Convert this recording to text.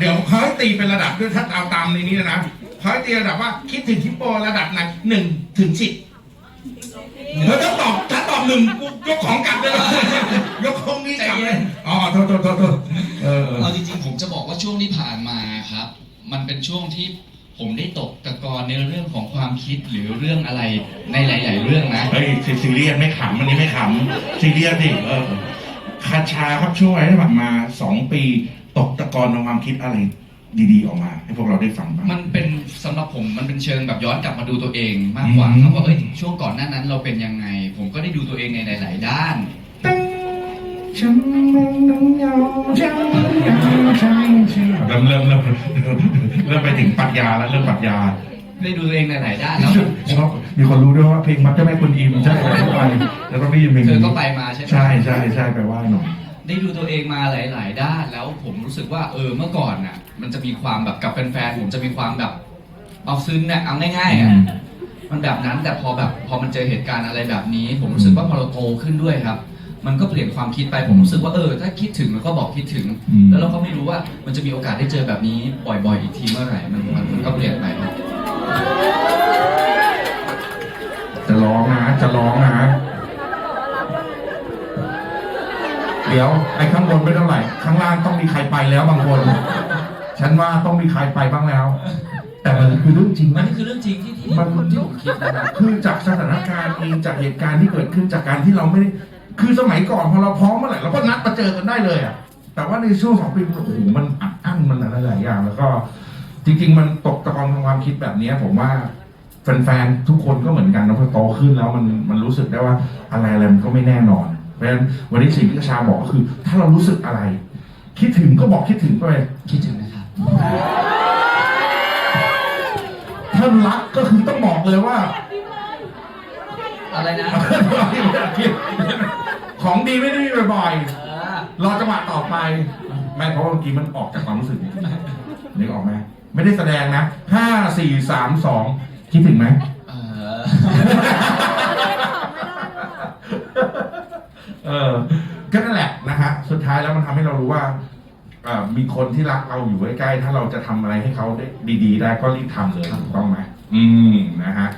เดี๋ยวเขาให้ตีเป็นระดับด้วยถ้าเอาตามในนี้นะเขาให้ตีระดับว่าคิดถึงฮิปโประดับไหนหนึ่งถึงสิบเธอถ้าตอบถ้าตอบหนึ่งกูยกของกลับเลยนะยกของนี้กลับเลยอ๋อโทษโทษโทษโทษเออเออ เอาจริงๆผมจะบอกว่าช่วงที่ผ่านมาครับ มันเป็นช่วงที่ผมได้ตกตะกอนในเรื่องของความคิดหรือเรื่องอะไรในหลาย ๆ เรื่องนะ เฮ้ยซีซีเรียสไม่ขำอันนี้ไม่ขำซีเรียสดิเออคาชาครับช่วยให้ผ่านมาสองปี ตกตะกอนในความคิดอะไรดีๆออกมา ให้พวกเราได้ฟังบ้าง มันเป็นสำหรับผมมันเป็นเชิงแบบย้อนกลับมาดูตัวเองมากกว่าอืม ครับว่าเอ้ยช่วงก่อนหน้านั้นเราเป็นยังไง ผมก็ได้ดูตัวเองในหลาย ๆ ด้าน ฉันมันต้องยอมฉันยอมฉันเริ่มเริ่มเริ่มเริ่มไปถึงปรัชญาแล้วเริ่มปรัชญาได้ดูตัวเองในหลายด้านแล้วชอบมีคนรู้ด้วยว่าเพลงมัดเจ้าแม่คุณอิมใช่ไหมไปแล้วก็พี่ยิมเพลงเธอนี้ก็ไปมาใช่ไหมใช่ใช่ใช่ไปไหว้หน่อย ได้ดูตัวเองมาหลาย ๆ ด้านแล้วผมรู้สึกว่าเออเมื่อก่อนน่ะ มันจะมีความแบบกับแฟนๆผมจะมีความแบบเอาซึ้งเนี่ยเอาง่ายๆอะมันแบบนั้นแต่พอแบบพอมันเจอเหตุการณ์อะไรแบบนี้ ผมรู้สึกว่าพอเราโตขึ้นด้วยครับ มันก็เปลี่ยนความคิดไปผมรู้สึกว่าเออ ถ้าคิดถึงเราก็บอกคิดถึง อืม แล้วเราก็ไม่รู้ว่ามันจะมีโอกาสได้เจอแบบนี้บ่อยๆอีกทีเมื่อไหร่มันมันมันก็เปลี่ยนไปครับ จะร้องนะจะร้องนะ เดี๋ยวไอ้ข้างบนไม่เท่าไหร่ ข้างล่างต้องมีใครไปแล้วบางคน ฉันว่าต้องมีใครไปบ้างแล้ว แต่มันคือเรื่องจริงมันนะนี่คือเรื่องจริงที่ที่มัน ที่ผมคิดนะครับ คือจากสถานการณ์เองจากเหตุการณ์ที่เกิดขึ้นจากการที่เราไม่ได้คือสมัยก่อนพอเราพร้อมเมื่อไหร่เราก็นัดมาเจอกันได้เลยอะแต่ว่าในช่วงสองปีโอ้โหมันอัดอั้นมันอะไรหลายอย่าง แล้วก็จริง ๆ มันตกตะกอนทางความคิดแบบเนี้ย ผมว่าแฟนๆทุกคนก็เหมือนกันนะพอโตขึ้นแล้วมันมันรู้สึกได้ว่าอะไรอะไรมันก็ไม่แน่นอน เพราะฉะนั้นวันนี้สิ่งที่กระชาบอกก็คือ ถ้าเรารู้สึกอะไร คิดถึงก็บอกคิดถึงไปคิดถึงนะครับ ถ้ารักก็คือต้องบอกเลยว่า อะไรนะของดีไม่ได้มีบ่อยเออๆรอจังหวะต่อไป ไม่เพราะว่าเมื่อกี้มันออกจากความรู้สึกจริงๆนึกออกไหมไม่ได้แสดงนะห้าสี่สามสองคิดถึงไหม เออ ออ ก็นั่นแหละนะฮะสุดท้ายแล้วมันทำให้เรารู้ว่าเอ่อมีคนที่รักเราอยู่ใกล้ๆถ้าเราจะทำอะไรให้เขาได้ดี ๆ ได้ก็รีบทำเลยถูกต้องไหมอืมนะฮะ